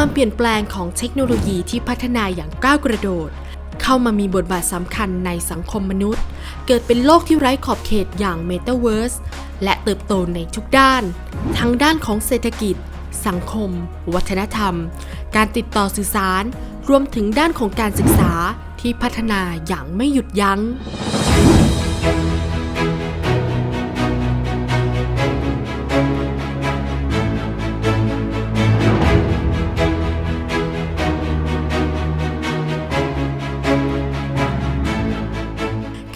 ความเปลี่ยนแปลงของเทคโนโลยีที่พัฒนาอย่างก้าวกระโดด เข้ามามีบทบาทสำคัญในสังคมมนุษย์ เกิดเป็นโลกที่ไร้ขอบเขตอย่าง Metaverse และเติบโตในทุกด้าน ทั้งด้านของเศรษฐกิจ สังคม วัฒนธรรม การติดต่อสื่อสาร รวมถึงด้านของการศึกษาที่พัฒนาอย่างไม่หยุดยั้ง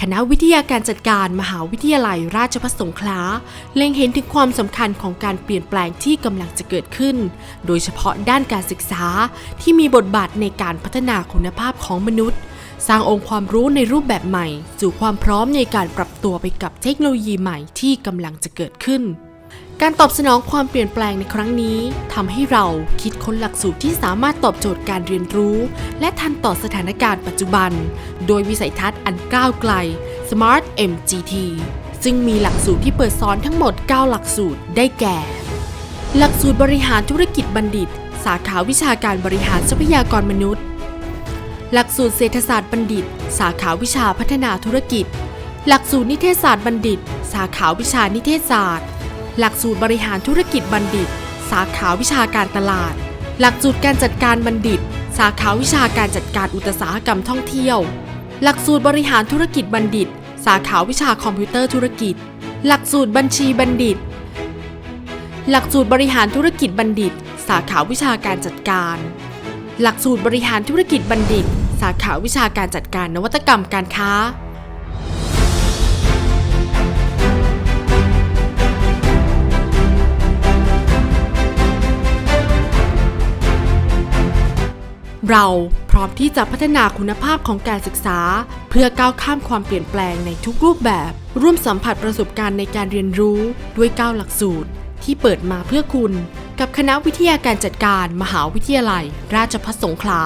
คณะวิทยาการจัดการมหาวิทยาลัยราชภัฏสงขลาเล็งเห็นถึงความสำคัญของการเปลี่ยนแปลงที่กำลังจะเกิดขึ้น โดยเฉพาะด้านการศึกษาที่มีบทบาทในการพัฒนาคุณภาพของมนุษย์ สร้างองค์ความรู้ในรูปแบบใหม่ สู่ความพร้อมในการปรับตัวไปกับเทคโนโลยีใหม่ที่กำลังจะเกิดขึ้น การตอบสนองความเปลี่ยนแปลงในครั้งนี้ทำให้เราคิดค้นหลักสูตรที่สามารถตอบโจทย์การเรียนรู้ และทันต่อสถานการณ์ปัจจุบัน โดยวิสัยทัศน์อันก้าวไกล Smart MGT ซึ่งมีหลักสูตรที่เปิดสอนทั้งหมด 9 หลักสูตรได้แก่ หลักสูตรบริหารธุรกิจบัณฑิต สาขาวิชาการบริหารทรัพยากรมนุษย์ หลักสูตรเศรษฐศาสตร์บัณฑิต สาขาวิชาพัฒนาธุรกิจ หลักสูตรนิเทศศาสตร์บัณฑิต สาขาวิชานิเทศศาสตร์ หลักสูตรบริหารธุรกิจบัณฑิต สาขาวิชาการตลาด หลักสูตรการจัดการบัณฑิต สาขาวิชาการจัดการอุตสาหกรรมท่องเที่ยว หลักสูตรบริหารธุรกิจบัณฑิต สาขาวิชาคอมพิวเตอร์ธุรกิจ หลักสูตรบัญชีบัณฑิต หลักสูตรบริหารธุรกิจบัณฑิต สาขาวิชาการจัดการ หลักสูตรบริหารธุรกิจบัณฑิต สาขาวิชาการจัดการนวัตกรรมการค้า เราพร้อมที่จะพัฒนาคุณภาพของการศึกษา เพื่อก้าวข้ามความเปลี่ยนแปลงในทุกรูปแบบ ร่วมสัมผัสประสบการณ์ในการเรียนรู้ด้วย9หลักสูตร ที่เปิดมาเพื่อคุณ กับคณะวิทยาการจัดการมหาวิทยาลัย ราชภัฏสงขลา